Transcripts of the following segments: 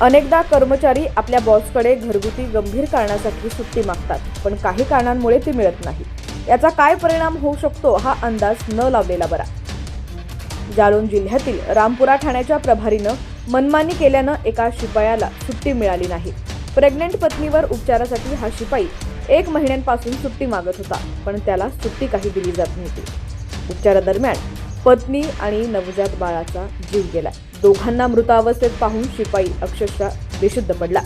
अनेकदा कर्मचारी आपल्या बॉसकडे घरगुती गंभीर कारणासाठी सुट्टी मागतात पण काही कारणांमुळे ती मिळत नाही. याचा काय परिणाम होऊ शकतो हा अंदाज न लावलेला बरा. जालौन जिल्ह्यातील रामपुरा ठाण्याच्या प्रभारीनं मनमानी केल्यानं एका शिपायाला सुट्टी मिळाली नाही. प्रेग्नेंट पत्नीवर उपचारासाठी हा शिपाई एक महिन्यांपासून सुट्टी मागत होता पण त्याला सुट्टी काही दिली जात नव्हती. उपचारादरम्यान पत्नी आणि नवजात बाळाचा जीव गेला. दोघांना मृतावस्थेत पाहून शिपाई अक्षरशः बेशुद्ध पडला.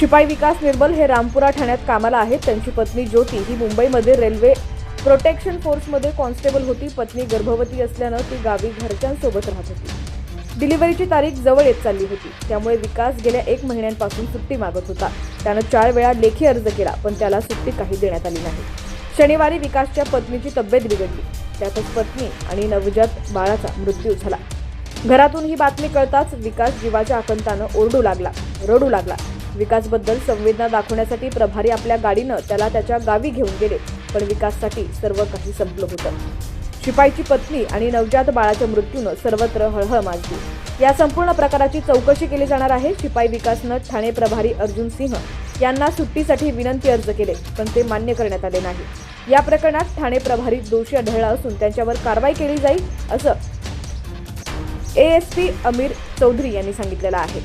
शिपाई विकास निर्मल हे रामपुरा ठाण्यात कामाला आहेत. त्यांची पत्नी ज्योती ही मुंबईमध्ये रेल्वे प्रोटेक्शन फोर्समध्ये कॉन्स्टेबल होती. पत्नी गर्भवती असल्यानं ती गावी घरच्यांसोबत राहत होती. डिलिव्हरीची तारीख जवळ येत चालली होती. त्यामुळे विकास गेल्या एक महिन्यांपासून सुट्टी मागत होता. त्यानं चार वेळा लेखी अर्ज केला पण त्याला सुट्टी काही देण्यात आली नाही. शनिवारी विकासच्या पत्नीची तब्येत बिघडली. त्यातच पत्नी आणि नवजात बाळाचा मृत्यू झाला. घरातून ही बातमी कळताच विकास जीवाच्या आकंतानं ओरडू लागला रडू लागला. विकासबद्दल संवेदना दाखवण्यासाठी प्रभारी आपल्या गाडीनं त्याला त्याच्या गावी घेऊन गेले पण विकाससाठी सर्व काही संपलं होतं. शिपाईची पत्नी आणि नवजात बाळाच्या मृत्यूनं सर्वत्र हळहळ माजली. या संपूर्ण प्रकाराची चौकशी केली जाणार आहे. शिपाई विकासनं ठाणे प्रभारी अर्जुन सिंह यांना सुट्टीसाठी विनंती अर्ज केले पण ते मान्य करण्यात आले नाही. या प्रकरणात ठाणे प्रभारी दोषी आढळला असून त्यांच्यावर कारवाई केली जाईल असं A S P Amir Chaudhary यांनी सांगितलेलं आहे.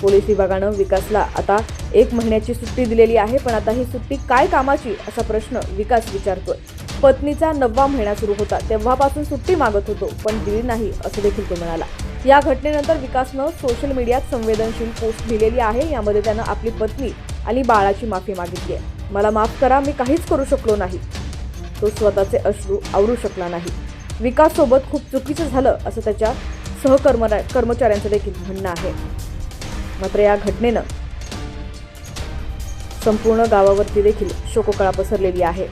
पोलीस विभागानं विकासला आता एक महिन्याची सुट्टी दिलेली आहे पण आता ही सुट्टी काय कामाची असा प्रश्न विकास विचारतोय. पत्नीचा नववा महिना सुरू होता तेव्हापासून सुट्टी मागत होतो पण दिली नाही असं देखील तो म्हणाला. या घटनेनंतर विकासनं सोशल मीडियात संवेदनशील पोस्ट लिहिलेली आहे यामध्ये त्यानं आपली पत्नी आणि बाळाची माफी मागितली आहे. मला माफ करा मी काहीच करू शकलो नाही. तो स्वतःचे अश्रू आवरू शकला नाही. विकास सोबत खूप चुकीचं झालं असं त्याच्या सहकर्म कर्मचाऱ्यांचं देखील म्हणणं आहे. मात्र या घटनेनं संपूर्ण गावावरती देखील शोककळा पसरलेली आहे.